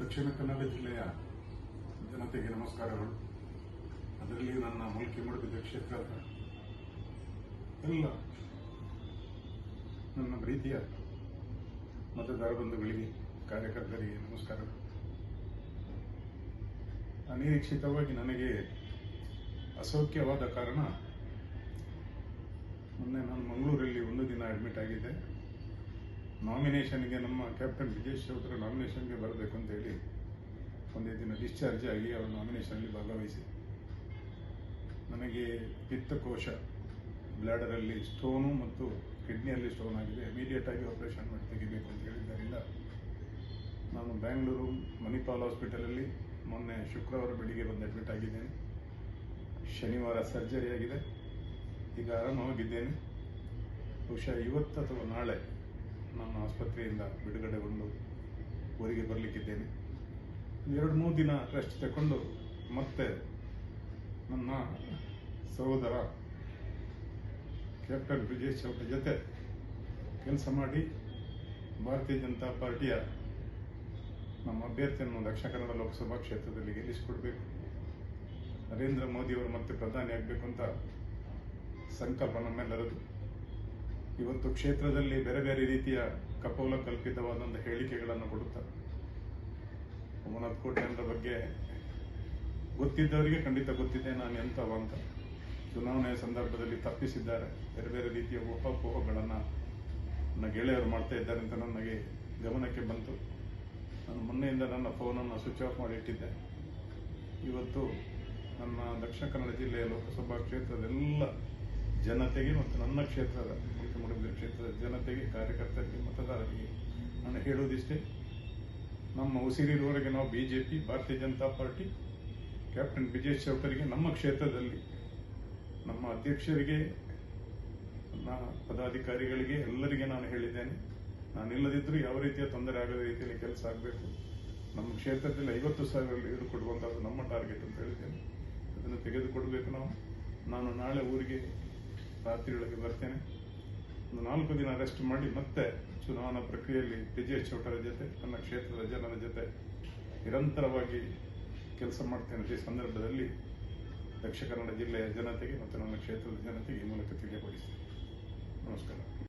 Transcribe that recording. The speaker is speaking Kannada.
ದಕ್ಷಿಣ ಕನ್ನಡ ಜಿಲ್ಲೆಯ ಜನತೆಗೆ ನಮಸ್ಕಾರಗಳು. ಅದರಲ್ಲಿ ನನ್ನ ಮುಲ್ಕಿ ಮೂಡುಬಿದ್ದ ಕ್ಷೇತ್ರದ ಎಲ್ಲ ನನ್ನ ಪ್ರೀತಿಯ ಮತದಾರ ಬಂಧುಗಳಿಗೆ, ಕಾರ್ಯಕರ್ತರಿಗೆ ನಮಸ್ಕಾರಗಳು. ಅನಿರೀಕ್ಷಿತವಾಗಿ ನನಗೆ ಅಸೌಖ್ಯವಾದ ಕಾರಣ ಮೊನ್ನೆ ನಾನು ಮಂಗಳೂರಲ್ಲಿ ಒಂದು ದಿನ ಅಡ್ಮಿಟ್ ಆಗಿದ್ದೆ ನಾಮಿನೇಷನ್ಗೆ ನಮ್ಮ ಕ್ಯಾಪ್ಟನ್ ವಿಜಯ್ ಚೌಧರ ನಾಮಿನೇಷನ್ಗೆ ಬರಬೇಕು ಒಂದೇ ದಿನ ಡಿಸ್ಚಾರ್ಜ್ ಆಗಿ ಅವರ ನಾಮಿನೇಷನಲ್ಲಿ ಭಾಗವಹಿಸಿ. ನನಗೆ ಪಿತ್ತಕೋಶ ಬ್ಲ್ಯಾಡರಲ್ಲಿ ಸ್ಟೋನು ಮತ್ತು ಕಿಡ್ನಿಯಲ್ಲಿ ಸ್ಟೋನ್ ಆಗಿದೆ. ಇಮಿಡಿಯೇಟ್ ಆಗಿ ಆಪರೇಷನ್ ಮಾಡಿ ತೆಗಿಬೇಕು ಅಂತ ಹೇಳಿದ್ದರಿಂದ ನಾನು ಬ್ಯಾಂಗ್ಳೂರು ಮಣಿಪಾಲ್ ಹಾಸ್ಪಿಟಲಲ್ಲಿ ಮೊನ್ನೆ ಶುಕ್ರವಾರ ಬೆಳಿಗ್ಗೆ ಬಂದು ಅಡ್ಮಿಟ್ ಆಗಿದ್ದೇನೆ. ಶನಿವಾರ ಸರ್ಜರಿ ಆಗಿದೆ. ಈಗ ಆರಾಮವಾಗಿದ್ದೇನೆ. ಬಹುಶಃ ಇವತ್ತು ಅಥವಾ ನಾಳೆ ನಾನು ಆಸ್ಪತ್ರೆಯಿಂದ ಬಿಡುಗಡೆಗೊಂಡು ಊರಿಗೆ ಬರಲಿಕ್ಕಿದ್ದೇನೆ. ಎರಡು ಮೂರು ದಿನ ರೆಸ್ಟ್ ತಗೊಂಡು ಮತ್ತೆ ನನ್ನ ಸಹೋದರ ಕ್ಯಾಪ್ಟನ್ ಬ್ರಿಜೇಶ್ ಅವರ ಜೊತೆ ಕೆಲಸ ಮಾಡಿ ಭಾರತೀಯ ಜನತಾ ಪಾರ್ಟಿಯ ನಮ್ಮ ಅಭ್ಯರ್ಥಿಯನ್ನು ದಕ್ಷಿಣ ಕನ್ನಡ ಲೋಕಸಭಾ ಕ್ಷೇತ್ರದಲ್ಲಿ ಗೆಲ್ಲಿಸಿಕೊಡ್ಬೇಕು. ನರೇಂದ್ರ ಮೋದಿಯವರು ಮತ್ತೆ ಪ್ರಧಾನಿ ಆಗಬೇಕು ಅಂತ ಸಂಕಲ್ಪ ನಮ್ಮೆಲ್ಲರದು ಇವತ್ತು ಕ್ಷೇತ್ರದಲ್ಲಿ ಬೇರೆ ಬೇರೆ ರೀತಿಯ ಕಪೋಲ ಕಲ್ಪಿತವಾದಂಥ ಹೇಳಿಕೆಗಳನ್ನು ಕೊಡುತ್ತಾರೆ. ಅಮರನಾಥ್ ಅನ್ನೋದ್ರ ಬಗ್ಗೆ ಗೊತ್ತಿದ್ದವರಿಗೆ ಖಂಡಿತ ಗೊತ್ತಿದೆ, ನಾನು ಎಂಥವ ಅಂತ. ಚುನಾವಣೆಯ ಸಂದರ್ಭದಲ್ಲಿ ತಪ್ಪಿಸಿದ್ದಾರೆ. ಬೇರೆ ಬೇರೆ ರೀತಿಯ ಊಹಾಪೋಹಗಳನ್ನು ನನ್ನ ಗೆಳೆಯರು ಮಾಡ್ತಾ ಇದ್ದಾರೆ ಅಂತ ನನಗೆ ಗಮನಕ್ಕೆ ಬಂತು. ನಾನು ಮೊನ್ನೆಯಿಂದ ನನ್ನ ಫೋನನ್ನು ಸ್ವಿಚ್ ಆಫ್ ಮಾಡಿ ಇಟ್ಟಿದ್ದೆ. ಇವತ್ತು ನನ್ನ ದಕ್ಷಿಣ ಕನ್ನಡ ಜಿಲ್ಲೆಯ ಲೋಕಸಭಾ ಕ್ಷೇತ್ರದ ಎಲ್ಲ ಜನತೆಗೆ ಮತ್ತು ನನ್ನ ಕ್ಷೇತ್ರದ ಮುಖ್ಯಮಂತ್ರಿ ಕ್ಷೇತ್ರದ ಜನತೆಗೆ, ಕಾರ್ಯಕರ್ತರಿಗೆ, ಮತದಾರರಿಗೆ ನಾನು ಹೇಳುವುದಿಷ್ಟೇ. ನಮ್ಮ ಉಸಿರಿರುವವರೆಗೆ ನಾವು B J P Bharatiya Janata party, captain Vijay ಚೌಧರಿಗೆ, ನಮ್ಮ ಕ್ಷೇತ್ರದಲ್ಲಿ, ನಮ್ಮ ಅಧ್ಯಕ್ಷರಿಗೆ ನನ್ನ ಪದಾಧಿಕಾರಿಗಳಿಗೆ ಎಲ್ಲರಿಗೆ ನಾನು ಹೇಳಿದ್ದೇನೆ. ನಾನು ಇಲ್ಲದಿದ್ದರೂ ಯಾವ ರೀತಿಯ ತೊಂದರೆ ಆಗದ ರೀತಿಯಲ್ಲಿ ಕೆಲಸ ಆಗಬೇಕು. ನಮ್ಮ ಕ್ಷೇತ್ರದಲ್ಲಿ ಐವತ್ತು ಸಾವಿರ ಲೀಡು ಕೊಡುವಂಥದ್ದು ನಮ್ಮ ಟಾರ್ಗೆಟ್ ಅಂತ ಹೇಳಿದ್ದೇನೆ. ಅದನ್ನು ತೆಗೆದುಕೊಡಬೇಕು ನಾವು. ನಾನು ನಾಳೆ ಊರಿಗೆ ರಾತ್ರಿಯೊಳಗೆ ಬರ್ತೇನೆ. ಒಂದು ನಾಲ್ಕು ದಿನ ರೆಸ್ಟ್ ಮಾಡಿ ಮತ್ತೆ ಚುನಾವಣಾ ಪ್ರಕ್ರಿಯೆಯಲ್ಲಿ ತೇಜಸ್ ಚೌಟರ ಜೊತೆ ನನ್ನ ಕ್ಷೇತ್ರದ ಜನರ ಜೊತೆ ನಿರಂತರವಾಗಿ ಕೆಲಸ ಮಾಡ್ತೇನೆ. ಈ ಸಂದರ್ಭದಲ್ಲಿ ದಕ್ಷಿಣ ಕನ್ನಡ ಜಿಲ್ಲೆಯ ಜನತೆಗೆ ಮತ್ತು ನನ್ನ ಕ್ಷೇತ್ರದ ಜನತೆಗೆ ಈ ಮೂಲಕ ತಿಳಿಯಪಡಿಸ್ತೇನೆ ನಮಸ್ಕಾರ.